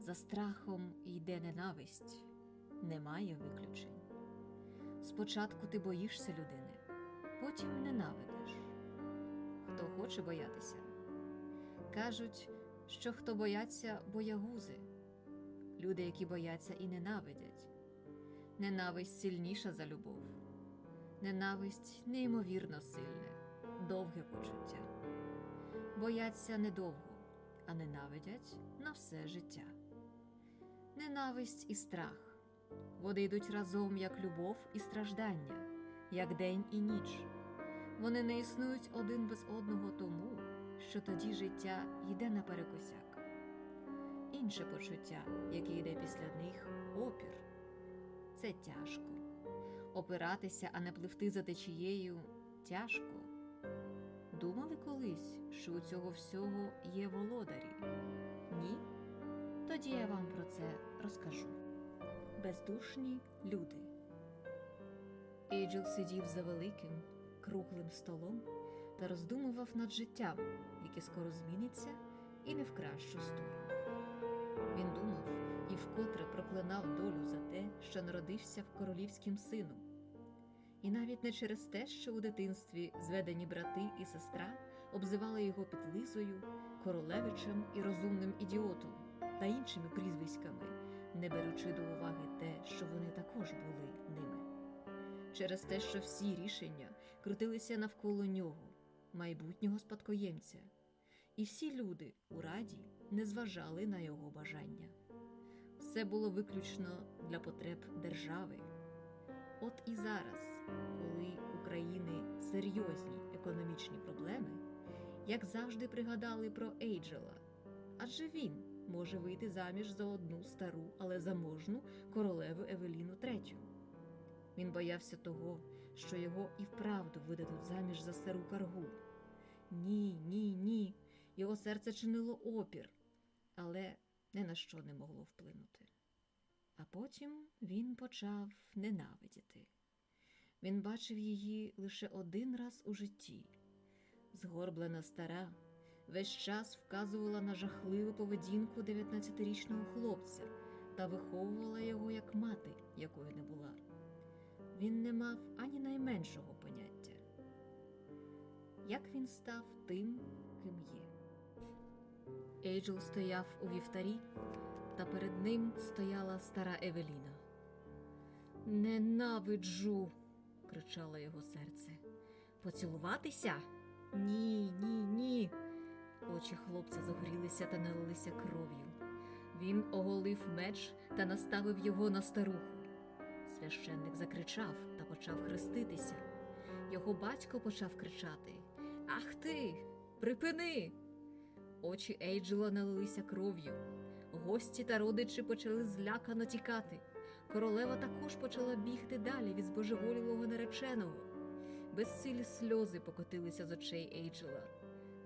За страхом йде ненависть, немає виключень. Спочатку ти боїшся людини, потім ненавидиш. Хто хоче боятися? Кажуть, що хто бояться боягузи, люди, які бояться і ненавидять. Ненависть сильніша за любов. Ненависть неймовірно сильне, довге почуття. Бояться недовго, а ненавидять на все життя. Ненависть і страх. Вони йдуть разом як любов і страждання, як день і ніч. Вони не існують один без одного тому, що тоді життя йде наперекосяк. Інше почуття, яке йде після них опір. Це тяжко. Опиратися, а не пливти за течією тяжко. Думали колись, що у цього всього є володарі? Ні? Тоді я вам про це. Бездушні люди. Ейджел сидів за великим, круглим столом та роздумував над життям, яке скоро зміниться і не в кращу сторону. Він думав і вкотре проклинав долю за те, що народився в королівським сину. І навіть не через те, що у дитинстві зведені брати і сестра обзивали його підлизою, королевичем і розумним ідіотом та іншими прізвиськами, не беручи до уваги те, що вони також були ними. Через те, що всі рішення крутилися навколо нього, майбутнього спадкоємця, і всі люди у раді не зважали на його бажання. Все було виключно для потреб держави. От і зараз, коли у країни серйозні економічні проблеми, як завжди пригадали про Ейджела, адже він може вийти заміж за одну стару, але заможну королеву Евеліну III. Він боявся того, що його і вправду видадуть заміж за стару каргу. Ні, ні, ні. Його серце чинило опір, але ні на що не могло вплинути. А потім він почав ненавидіти. Він бачив її лише один раз у житті. Згорблена стара весь час вказувала на жахливу поведінку 19-річного хлопця та виховувала його як мати, якою не була. Він не мав ані найменшого поняття. Як він став тим, ким є. Ейджел стояв у вівтарі, та перед ним стояла стара Евеліна. Ненавиджу. кричало його серце. Поцілуватися? Ні, ні, ні. Очі хлопця загорілися та налилися кров'ю. Він оголив меч та наставив його на старуху. Священник закричав та почав хреститися. Його батько почав кричати: Ах ти! Припини! Очі Ейджела налилися кров'ю. Гості та родичі почали злякано тікати. Королева також почала бігти далі від збожеволілого нареченого. Безсилі сльози покотилися з очей Ейджела.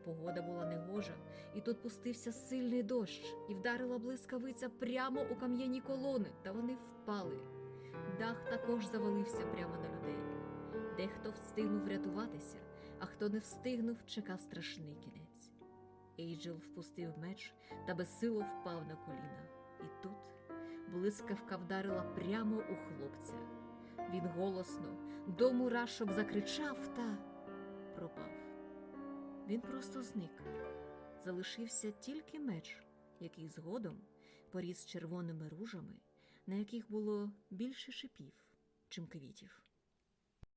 Погода була негожа, і тут пустився сильний дощ, і вдарила блискавиця прямо у кам'яні колони, та вони впали. Дах також завалився прямо на людей. Дехто встигнув врятуватися, а хто не встигнув, чекав страшний кінець. Ейджел впустив меч та безсило впав на коліна. І тут блискавка вдарила прямо у хлопця. Він голосно до мурашок закричав та пропав. Він просто зник. Залишився тільки меч, який згодом поріс червоними ружами, на яких було більше шипів, чим квітів.